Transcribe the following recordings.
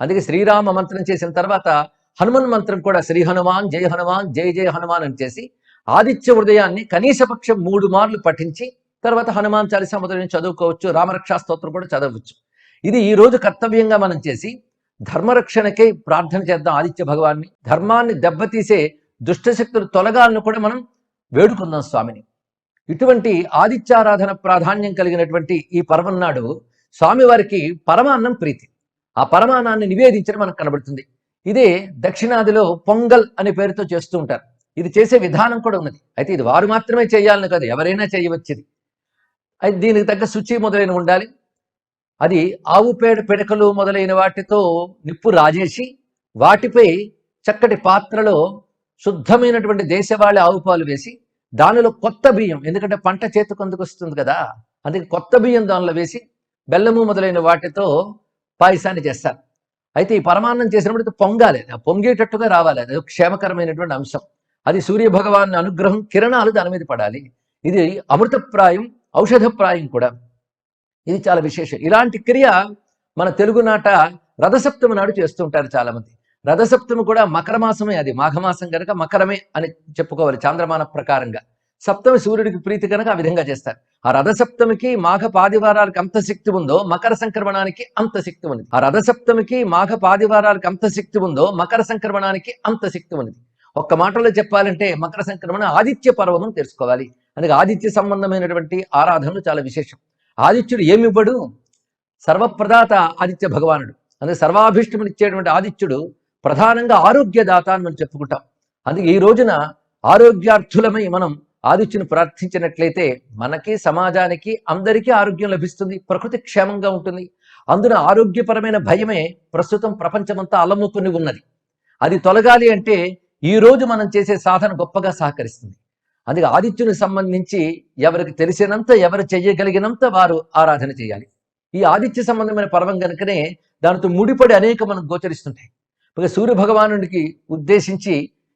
అందుకే శ్రీరామ మంత్రం చేసిన తర్వాత హనుమన్ మంత్రం కూడా శ్రీ హనుమాన్ జయ హనుమాన్ జయ జయ హనుమాన్ అని చేసి ఆదిత్య హృదయాన్ని కనీసపక్షం మూడు మార్లు పఠించి తర్వాత హనుమాన్ చాలీసా మొదలైన చదువుకోవచ్చు రామరక్షా స్తోత్రం కూడా చదవచ్చు. ఇది ఈ రోజు కర్తవ్యంగా మనం చేసి ధర్మరక్షణకై ప్రార్థన చేద్దాం ఆదిత్య భగవాన్ని. ధర్మాన్ని దెబ్బతీసే దుష్టశక్తులు తొలగాలను కూడా మనం వేడుకుందాం స్వామిని. ఇటువంటి ఆదిత్యారాధన ప్రాధాన్యం కలిగినటువంటి ఈ పర్వం నాడు స్వామివారికి పరమాన్నం ప్రీతి. ఆ పరమాణాన్ని నివేదించడం మనకు కనబడుతుంది. ఇదే దక్షిణాదిలో పొంగల్ అనే పేరుతో చేస్తూ ఉంటారు. ఇది చేసే విధానం కూడా ఉన్నది. అయితే ఇది వారు మాత్రమే చేయాలని కాదు ఎవరైనా చేయవచ్చేది. అయితే దీనికి తగ్గ శుచి మొదలైన ఉండాలి. అది ఆవు పేడ పిడకలు మొదలైన వాటితో నిప్పు రాజేసి వాటిపై చక్కటి పాత్రలో శుద్ధమైనటువంటి దేశవాళి ఆవు పాలు వేసి దానిలో కొత్త బియ్యం ఎందుకంటే పంట చేతికొందుకు వస్తుంది కదా అందుకే కొత్త బియ్యం దానిలో వేసి బెల్లము మొదలైన వాటితో పాయసాన్ని చేస్తారు. అయితే ఈ పరమాన్నం చేసినప్పుడు పొంగాలి. ఆ పొంగేటట్టుగా రావాలి. అది క్షేమకరమైనటువంటి అంశం. అది సూర్య భగవాన్ అనుగ్రహం కిరణాలు దాని మీద పడాలి. ఇది అమృతప్రాయం ఔషధప్రాయం కూడా. ఇది చాలా విశేషం. ఇలాంటి క్రియ మన తెలుగునాట రథసప్తమి నాడు చేస్తుంటారు చాలా మంది రథసప్తమి కూడా మకర మాసమే అది. మాఘమాసం కనుక మకరమే అని చెప్పుకోవాలి చాంద్రమాన ప్రకారంగా. సప్తమి సూర్యుడికి ప్రీతి కనుక ఆ విధంగా చేస్తారు. ఆ రథసప్తమికి మాఘ పాదివారాలకు అంత శక్తి ఉందో మకర సంక్రమణానికి అంత శక్తి ఉంది ఆ రథసప్తమికి మాఘ పాదివారాలకు అంత శక్తి ఉందో మకర సంక్రమణానికి అంత శక్తి ఉంది ఒక్క మాటలో చెప్పాలంటే మకర సంక్రమణ ఆదిత్య పర్వం అని తెలుసుకోవాలి. అందుకే ఆదిత్య సంబంధమైనటువంటి ఆరాధనలు చాలా విశేషం. ఆదిత్యుడు ఏమివ్వడు? సర్వప్రదాత ఆదిత్య భగవానుడు. అందుకే సర్వాభిష్టమునిచ్చేటువంటి ఆదిత్యుడు ప్రధానంగా ఆరోగ్యదాత అని మనం చెప్పుకుంటాం. అందుకే ఈ రోజున ఆరోగ్యార్థులమై మనం ఆదిత్యుని ప్రార్థించినట్లయితే మనకి సమాజానికి అందరికీ ఆరోగ్యం లభిస్తుంది ప్రకృతి క్షేమంగా ఉంటుంది. అందున ఆరోగ్యపరమైన భయమే ప్రస్తుతం ప్రపంచమంతా అలముకుని ఉన్నది. అది తొలగాలి అంటే ఈ రోజు మనం చేసే సాధన గొప్పగా సహకరిస్తుంది. అందుకే ఆదిత్యుని సంబంధించి ఎవరికి తెలిసినంత ఎవరు చేయగలిగినంత వారు ఆరాధన చేయాలి. ఈ ఆదిత్య సంబంధమైన పర్వం కనుకనే దానితో ముడిపడి అనేక మనకు గోచరిస్తుంటాయి. సూర్య భగవానుడికి ఉద్దేశించి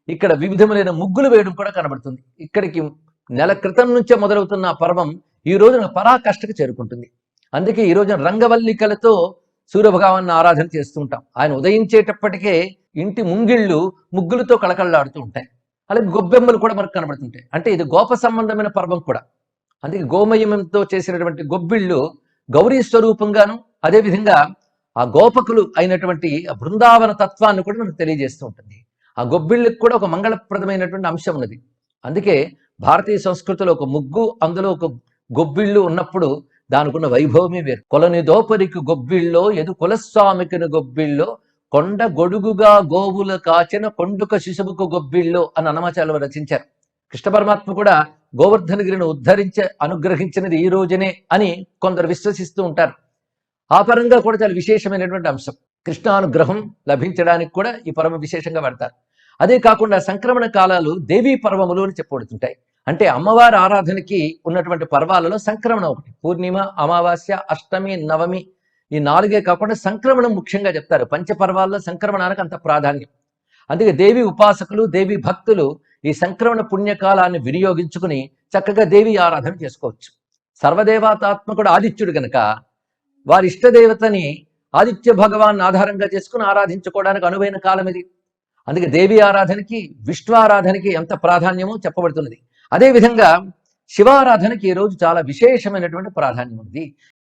ఇక్కడ వివిధములైన ముగ్గులు వేయడం కూడా కనబడుతుంది. ఇక్కడికి నెల క్రితం నుంచే మొదలవుతున్న ఆ పర్వం ఈ రోజున పరాకష్టకు చేరుకుంటుంది. అందుకే ఈ రోజున రంగవల్లికలతో సూర్యభగవాన్ని ఆరాధన చేస్తూ ఉంటాం. ఆయన ఉదయించేటప్పటికే ఇంటి ముంగిళ్ళు ముగ్గులతో కళకళలాడుతూ ఉంటాయి. అలాగే గొబ్బెమ్మలు కూడా మనకు కనబడుతుంటాయి. అంటే ఇది గోప సంబంధమైన పర్వం కూడా. అందుకే గోమయంతో చేసినటువంటి గొబ్బిళ్ళు గౌరీ స్వరూపంగాను అదేవిధంగా ఆ గోపకులు అయినటువంటి బృందావన తత్వాన్ని కూడా మనకు తెలియజేస్తూ ఉంటుంది. ఆ గొబ్బిళ్ళకి కూడా ఒక మంగళప్రదమైనటువంటి అంశం ఉన్నది. అందుకే భారతీయ సంస్కృతిలో ఒక ముగ్గు అందులో ఒక గొబ్బిళ్ళు ఉన్నప్పుడు దానికున్న వైభవమే వేరు. కొలని దోపరికి గొబ్బిళ్ళో ఎదు కులస్వామికిని గొబ్బిళ్ళో కొండ గొడుగుగా గోవుల కాచిన కొండుక శిశువుకు గొబ్బిళ్ళో అని అన్నమాచార్యులు రచించారు. కృష్ణ పరమాత్మ కూడా గోవర్ధనగిరిని ఉద్ధరించ అనుగ్రహించినది ఈ రోజునే అని కొందరు విశ్వసిస్తూ ఉంటారు. ఆ పరంగా కూడా చాలా విశేషమైనటువంటి అంశం. కృష్ణానుగ్రహం లభించడానికి కూడా ఈ పరమ విశేషంగా పెడతారు అదే కాకుండా సంక్రమణ కాలాలు దేవీ పర్వములు అని చెప్పబడుతుంటాయి. అంటే అమ్మవారి ఆరాధనకి ఉన్నటువంటి పర్వాలలో సంక్రమణ ఒకటి. పూర్ణిమ అమావాస్య అష్టమి నవమి ఈ నాలుగే కాకుండా సంక్రమణం ముఖ్యంగా చెప్తారు. పంచపర్వాల్లో సంక్రమణానికి అంత ప్రాధాన్యం. అందుకే దేవి ఉపాసకులు దేవి భక్తులు ఈ సంక్రమణ పుణ్యకాలాన్ని వినియోగించుకుని చక్కగా దేవి ఆరాధన చేసుకోవచ్చు. సర్వదేవతాత్మకుడు ఆదిత్యుడు గనక వారి ఇష్టదేవతని ఆదిత్య భగవాన్ ఆధారంగా చేసుకుని ఆరాధించుకోవడానికి అనువైన కాలం ఇది. అందుకే దేవి ఆరాధనకి విష్ణు ఆరాధనకి ఎంత ప్రాధాన్యమో చెప్పబడుతున్నది. అదేవిధంగా శివారాధనకి ఈ రోజు చాలా విశేషమైనటువంటి ప్రాధాన్యం ఉంది